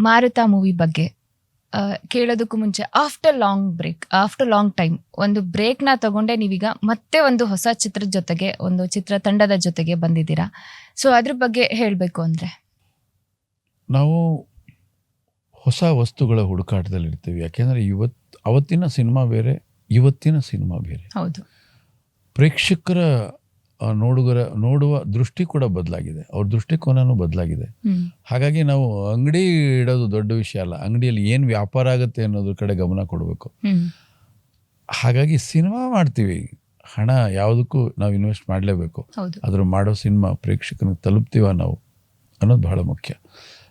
ಮಾರುತ ಮೂವಿ ಬಗ್ಗೆ. ಕೇಳೋದಕ್ಕೂ ಮುಂಚೆ after long break after long time ಒಂದು ಬ್ರೇಕ್ನ ತಗೊಂಡೆ ನೀವೀಗ ಮತ್ತೆ ಒಂದು ಹೊಸ ಚಿತ್ರದ ಜೊತೆಗೆ ಒಂದು ಚಿತ್ರ ತಂಡದ ಜೊತೆಗೆ ಬಂದಿದ್ದೀರಾ? ಸೊ ಅದ್ರ ಬಗ್ಗೆ ಹೇಳಬೇಕು ಅಂದ್ರೆ. ನಾವು ಹೊಸ ವಸ್ತುಗಳ ಹುಡುಕಾಟದಲ್ಲಿ ಇರ್ತೀವಿ. ಯಾಕೆಂದರೆ ಇವತ್ತು ಅವತ್ತಿನ ಸಿನಿಮಾ ಬೇರೆ ಇವತ್ತಿನ ಸಿನಿಮಾ ಬೇರೆ. ಹೌದು. ಪ್ರೇಕ್ಷಕರ ನೋಡುಗರ ನೋಡುವ ದೃಷ್ಟಿ ಕೂಡ ಬದಲಾಗಿದೆ. ಅವ್ರ ದೃಷ್ಟಿಕೋನನೂ ಬದಲಾಗಿದೆ. ಹಾಗಾಗಿ ನಾವು ಅಂಗಡಿ ಇಡೋದು ದೊಡ್ಡ ವಿಷಯ ಅಲ್ಲ. ಅಂಗಡಿಯಲ್ಲಿ ಏನು ವ್ಯಾಪಾರ ಆಗುತ್ತೆ ಅನ್ನೋದ್ರ ಕಡೆ ಗಮನ ಕೊಡಬೇಕು. ಹಾಗಾಗಿ ಸಿನಿಮಾ ಮಾಡ್ತೀವಿ. ಹಣ ಯಾವುದಕ್ಕೂ ನಾವು ಇನ್ವೆಸ್ಟ್ ಮಾಡಲೇಬೇಕು. ಅದ್ರ ಮಾಡೋ ಸಿನಿಮಾ ಪ್ರೇಕ್ಷಕನಿಗೆ ತಲುಪ್ತೀವ ನಾವು ಅನ್ನೋದು ಬಹಳ ಮುಖ್ಯ.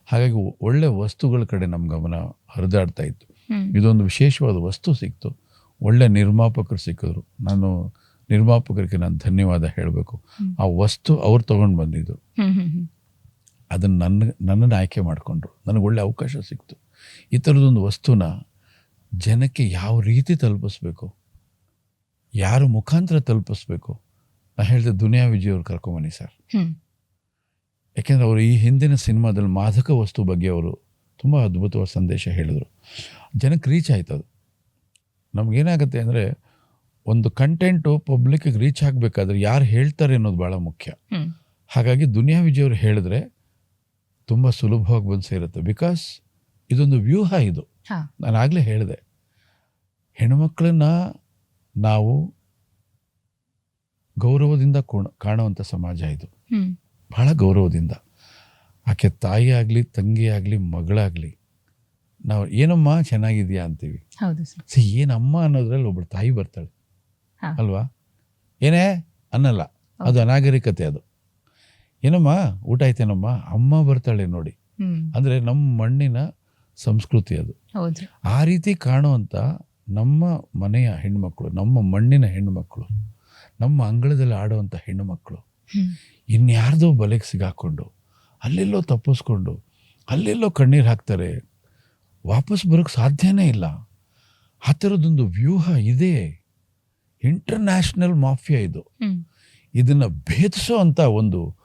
ಹಾಗಾಗಿ ಒಳ್ಳೆ ವಸ್ತುಗಳ ಕಡೆ ನಮ್ಮ ಗಮನ ಹರಿದಾಡ್ತಾ ಇತ್ತು. ಇದೊಂದು ವಿಶೇಷವಾದ ವಸ್ತು ಸಿಕ್ತು. ಒಳ್ಳೆ ನಿರ್ಮಾಪಕರು ಸಿಕ್ಕಿದ್ರು. ನಾನು ನಿರ್ಮಾಪಕರಿಗೆ ನಾನು ಧನ್ಯವಾದ ಹೇಳಬೇಕು. ಆ ವಸ್ತು ಅವ್ರು ತಗೊಂಡು ಬಂದಿದ್ದು. ಅದನ್ನು ನನ್ನ ನನ್ನನ್ನು ಆಯ್ಕೆ ಮಾಡಿಕೊಂಡ್ರು. ನನಗೆ ಒಳ್ಳೆ ಅವಕಾಶ ಸಿಕ್ತು. ಈ ಥರದೊಂದು ವಸ್ತುನ ಜನಕ್ಕೆ ಯಾವ ರೀತಿ ತಲುಪಿಸ್ಬೇಕು? ಯಾರ ಮುಖಾಂತರ ತಲುಪಿಸ್ಬೇಕು? ನಾನು ಹೇಳಿದೆ ದುನಿಯಾ ವಿಜಯ್ ಅವ್ರು ಕರ್ಕೊಂಬನ್ನಿ ಸರ್. ಯಾಕೆಂದ್ರೆ ಯಾಕೆಂದರೆ ಅವರು ಈ ಹಿಂದಿನ ಸಿನಿಮಾದಲ್ಲಿ ಮಾದಕ ವಸ್ತು ಬಗ್ಗೆ ಅವರು ತುಂಬ ಅದ್ಭುತವಾದ ಸಂದೇಶ ಹೇಳಿದರು. ಜನಕ್ಕೆ ರೀಚ್ ಆಯ್ತು ಅದು ನಮಗೇನಾಗುತ್ತೆ ಅಂದರೆ ಒಂದು ಕಂಟೆಂಟು ಪಬ್ಲಿಕ್ಕಿಗೆ ರೀಚ್ ಆಗಬೇಕಾದ್ರೆ ಯಾರು ಹೇಳ್ತಾರೆ ಅನ್ನೋದು ಭಾಳ ಮುಖ್ಯ. ಹಾಗಾಗಿ ದುನಿಯಾ ವಿಜಯ್ ಅವರು ಹೇಳಿದ್ರೆ ತುಂಬ ಸುಲಭವಾಗಿ ಬಂದು ಸೇರುತ್ತೆ. ಬಿಕಾಸ್ ಇದೊಂದು ವ್ಯೂಹ ಇದು. ನಾನು ಆಗಲೇ ಹೇಳಿದೆ. ಹೆಣ್ಮಕ್ಳನ್ನ ನಾವು ಗೌರವದಿಂದ ಕೋಣ ಕಾಣುವಂಥ ಸಮಾಜ ಇದು. ಬಹಳ ಗೌರವದಿಂದ. ಆಕೆ ತಾಯಿ ಆಗಲಿ ತಂಗಿ ಆಗಲಿ ಮಗಳಾಗಲಿ ನಾವು ಏನಮ್ಮ ಚೆನ್ನಾಗಿದೆಯಾ ಅಂತೀವಿ. ಸಿ ಏನಮ್ಮ ಅನ್ನೋದ್ರಲ್ಲಿ ಒಬ್ಬಳು ತಾಯಿ ಬರ್ತಾಳೆ. ಅಲ್ವಾ? ಏನೇ? ಅನ್ನಲ್ಲ. ಅದು ಅನಾಗರಿಕತೆ ಅದು. ಏನಮ್ಮ? ಊಟ ಆಯ್ತೇನಮ್ಮ? ಅಮ್ಮ ಬರ್ತಾಳೆ ನೋಡಿ. ಅಂದ್ರೆ ನಮ್ಮ ಮಣ್ಣಿನ ಸಂಸ್ಕೃತಿ ಅದು. ಆ ರೀತಿ ಕಾಣುವಂಥ ನಮ್ಮ ಮನೆಯ ಹೆಣ್ಮಕ್ಳು ನಮ್ಮ ಮಣ್ಣಿನ ಹೆಣ್ಣುಮಕ್ಕಳು ನಮ್ಮ ಅಂಗಳದಲ್ಲಿ ಆಡುವಂಥ ಹೆಣ್ಣುಮಕ್ಕಳು ಇನ್ಯಾರ್ದೋ ಬಲೆಗೆ ಸಿಗಾಕೊಂಡು ಅಲ್ಲೆಲ್ಲೋ ತಪ್ಪಿಸ್ಕೊಂಡು ಅಲ್ಲೆಲ್ಲೋ ಕಣ್ಣೀರು ಹಾಕ್ತಾರೆ ವಾಪಸ್ ಬರೋಕ್ಕೆ ಸಾಧ್ಯನೇ ಇಲ್ಲ. ಆ ಥರದೊಂದು ವ್ಯೂಹ ಇದೆ. ಇಂಟರ್ನ್ಯಾಷನಲ್ ಮಾಫಿಯಾ ಇದು. ಇದನ್ನ ಭೇದಿಸೋ ಅಂಥ ಒಂದು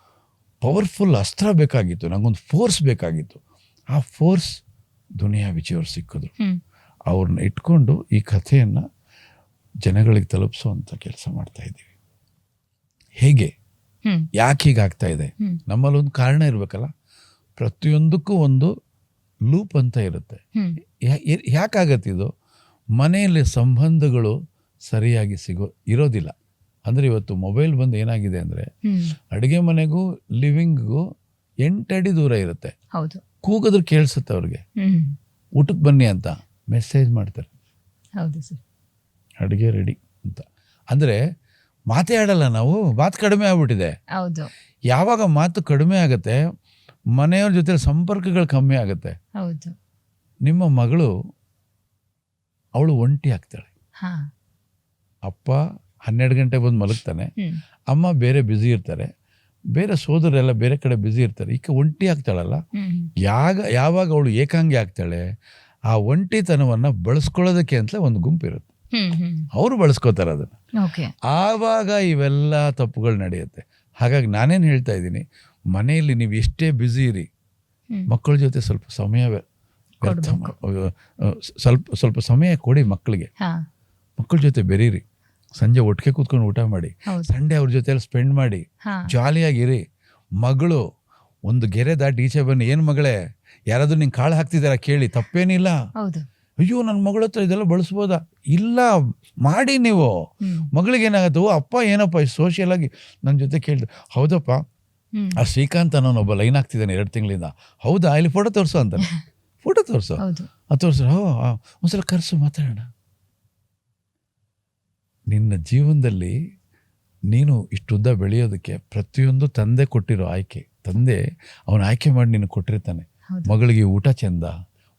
ಪವರ್ಫುಲ್ ಅಸ್ತ್ರ ಬೇಕಾಗಿತ್ತು. ನಂಗೊಂದು ಫೋರ್ಸ್ ಬೇಕಾಗಿತ್ತು. ಆ ಫೋರ್ಸ್ ದುನಿಯಾ ವಿಜಯ್ ಅವ್ರು ಸಿಕ್ಕಿದ್ರು. ಅವ್ರನ್ನ ಇಟ್ಕೊಂಡು ಈ ಕಥೆಯನ್ನ ಜನಗಳಿಗೆ ತಲುಪಿಸೋವಂಥ ಕೆಲಸ ಮಾಡ್ತಾ ಇದ್ದೀವಿ. ಹೇಗೆ? ಯಾಕೆ ಹೀಗಾಗ್ತಾ ಇದೆ? ನಮ್ಮಲ್ಲಿ ಒಂದು ಕಾರಣ ಇರಬೇಕಲ್ಲ. ಪ್ರತಿಯೊಂದಕ್ಕೂ ಒಂದು ಲೂಪ್ ಅಂತ ಇರುತ್ತೆ. ಯಾಕಾಗತ್ತೆ ಇದು? ಮನೆಯಲ್ಲಿ ಸಂಬಂಧಗಳು ಸರಿಯಾಗಿ ಸಿಗೋ ಇರೋದಿಲ್ಲ. ಅಂದರೆ ಇವತ್ತು ಮೊಬೈಲ್ ಬಂದು ಏನಾಗಿದೆ ಅಂದರೆ ಅಡುಗೆ ಮನೆಗೂ ಲಿವಿಂಗ್ಗೂ ಎಂಟಡಿ ದೂರ ಇರುತ್ತೆ. ಹೌದು. ಕೂಗಿದ್ರೆ ಕೇಳಿಸುತ್ತೆ ಅವ್ರಿಗೆ. ಊಟಕ್ಕೆ ಬನ್ನಿ ಅಂತ ಮೆಸೇಜ್ ಮಾಡ್ತಾರೆ. ಹೌದು ಸರ್. ಅಡುಗೆ ರೆಡಿ ಅಂತ. ಅಂದರೆ ಮಾತೇ ಆಡಲ್ಲ ನಾವು ಮಾತು ಕಡಿಮೆ ಆಗ್ಬಿಟ್ಟಿದೆ. ಹೌದು. ಯಾವಾಗ ಮಾತು ಕಡಿಮೆ ಆಗುತ್ತೆ ಮನೆಯವ್ರ ಜೊತೆ ಸಂಪರ್ಕಗಳು ಕಮ್ಮಿ ಆಗುತ್ತೆ. ಹೌದು. ನಿಮ್ಮ ಮಗಳು ಅವಳು ಒಂಟಿ ಆಗ್ತಾಳೆ. ಹಾ. ಅಪ್ಪ ಹನ್ನೆರಡು ಗಂಟೆ ಬಂದು ಮಲಗ್ತಾನೆ. ಅಮ್ಮ ಬೇರೆ ಬ್ಯುಸಿ ಇರ್ತಾರೆ. ಬೇರೆ ಸೋದರೆಲ್ಲ ಬೇರೆ ಕಡೆ ಬ್ಯುಸಿ ಇರ್ತಾರೆ. ಈಕೆ ಒಂಟಿ ಆಗ್ತಾಳಲ್ಲ. ಯಾಗ ಯಾವಾಗ ಅವಳು ಏಕಾಂಗಿ ಆಗ್ತಾಳೆ ಆ ಒಂಟಿತನವನ್ನು ಬಳಸ್ಕೊಳ್ಳೋದಕ್ಕೆ ಅಂತ ಒಂದು ಗುಂಪು ಇರುತ್ತೆ. ಅವರು ಬಳಸ್ಕೋತಾರೆ ಅದನ್ನು. ಆವಾಗ ಇವೆಲ್ಲ ತಪ್ಪುಗಳು ನಡೆಯುತ್ತೆ. ಹಾಗಾಗಿ ನಾನೇನು ಹೇಳ್ತಾ ಇದ್ದೀನಿ ಮನೆಯಲ್ಲಿ ನೀವು ಎಷ್ಟೇ ಬ್ಯುಸಿ ಇರಿ ಮಕ್ಕಳ ಜೊತೆ ಸ್ವಲ್ಪ ಸಮಯ ಸ್ವಲ್ಪ ಸ್ವಲ್ಪ ಸಮಯ ಕೊಡಿ ಮಕ್ಕಳಿಗೆ. ಮಕ್ಕಳ ಜೊತೆ ಬೆರೀರಿ. ಸಂಜೆ ಒಟ್ಟಿಗೆ ಕೂತ್ಕೊಂಡು ಊಟ ಮಾಡಿ. ಸಂಡೇ ಅವ್ರ ಜೊತೆ ಸ್ಪೆಂಡ್ ಮಾಡಿ. ಜಾಲಿಯಾಗಿರಿ. ಮಗಳು ಒಂದು ಗೆರೆ ದಾಟಿ ಈಚೆ ಬನ್ನಿ. ಏನು ಮಗಳೇ ಯಾರಾದ್ರೂ ನಿಂಗೆ ಕಾಳು ಹಾಕ್ತಿದಾರ ಕೇಳಿ. ತಪ್ಪೇನಿಲ್ಲ. ಅಯ್ಯೋ ನನ್ನ ಮಗಳ ಹತ್ರ ಇದೆಲ್ಲ ಬಳಸ್ಬೋದಾ? ಇಲ್ಲ ಮಾಡಿ ನೀವು. ಮಗಳಿಗೆ ಏನಾಗುತ್ತೆ ಅಪ್ಪ ಏನಪ್ಪ ಸೋಷಿಯಲ್ ಆಗಿ ನನ್ನ ಜೊತೆ ಕೇಳಿದ್ರು ಹೌದಪ್ಪ. ಆ ಶ್ರೀಕಾಂತ್ ಅನ್ನೋನೊಬ್ಬ ಲೈನ್ ಆಗ್ತಿದ್ದಾನೆ ಎರಡು ತಿಂಗಳಿಂದ. ಹೌದಾ? ಇಲ್ಲಿ ಫೋಟೋ ತೋರಿಸು ಅಂತಾನೆ ಫೋಟೋ ತೋರಿಸು. ಹೌದು. ಅದು ತೋರಿಸು. ಹೋ ಆ, ಒಂದ್ಸಲ ಕರ್ಸು ಮಾತಾಡೋಣ. ನಿನ್ನ ಜೀವನದಲ್ಲಿ ನೀನು ಇಷ್ಟುದ್ದ ಬೆಳೆಯೋದಕ್ಕೆ ಪ್ರತಿಯೊಂದು ತಂದೆ ಕೊಟ್ಟಿರೋ ಆಯ್ಕೆ ತಂದೆ ಅವನು ಆಯ್ಕೆ ಮಾಡಿ ನೀನು ಕೊಟ್ಟಿರ್ತಾನೆ. ಮಗಳಿಗೆ ಊಟ ಚೆಂದ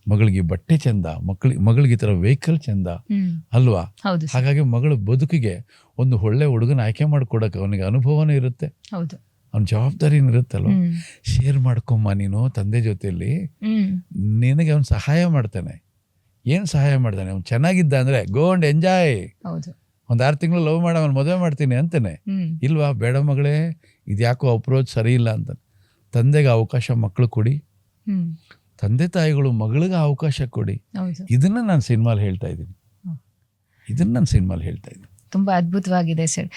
ಮಗಳಿಗೆ ಬಟ್ಟೆ ಚೆಂದ ಮಕ್ಕಳಿಗೆ ಮಗಳಿಗೆ ಈ ಥರ ವೆಹಿಕಲ್ ಚೆಂದ ಅಲ್ವಾ? ಹಾಗಾಗಿ ಮಗಳ ಬದುಕಿಗೆ ಒಂದು ಒಳ್ಳೆ ಹುಡುಗನ ಆಯ್ಕೆ ಮಾಡಿಕೊಡಕ್ಕೆ ಅವನಿಗೆ ಅನುಭವನೂ ಇರುತ್ತೆ. ಅವ್ನ ಜವಾಬ್ದಾರಿನೂ ಇರುತ್ತಲ್ವ? ಶೇರ್ ಮಾಡ್ಕೊಮ್ಮ ನೀನು ತಂದೆ ಜೊತೆಯಲ್ಲಿ. ನಿನಗೆ ಅವನು ಸಹಾಯ ಮಾಡ್ತಾನೆ. ಏನು ಸಹಾಯ ಮಾಡ್ತಾನೆ? ಅವ್ನು ಚೆನ್ನಾಗಿದ್ದ ಅಂದರೆ ಗೋ ಅಂಡ್ ಎಂಜಾಯ್ ಹೌದು. ಒಂದು ಆರು ತಿಂಗಳು ಲವ್ ಮಾಡಿ ಅವನು ಮದುವೆ ಮಾಡ್ತೀನಿ ಅಂತಾನೆ. ಇಲ್ವಾ? ಬೇಡ ಮಗಳೇ ಇದ್ಯಾಕೋ ಅಪ್ರೋಚ್ ಸರಿ ಇಲ್ಲ ಅಂತ. ತಂದೆಗೆ ಅವಕಾಶ ಮಕ್ಕಳು ಕೊಡಿ. ತಂದೆ ತಾಯಿಗಳು ಮಗಳಿಗೆ ಅವಕಾಶ ಕೊಡಿ. ಇದನ್ನ ನಾನು ಸಿನಿಮಾಲಿ ಹೇಳ್ತಾ ಇದ್ದೀನಿ. ಇದನ್ನ ಇದನ್ನು ನಾನು ಸಿನಿಮಾಲಿ ಹೇಳ್ತಾ ಇದ್ದೀನಿ. ತುಂಬಾ ಅದ್ಭುತವಾಗಿದೆ ಸರ್.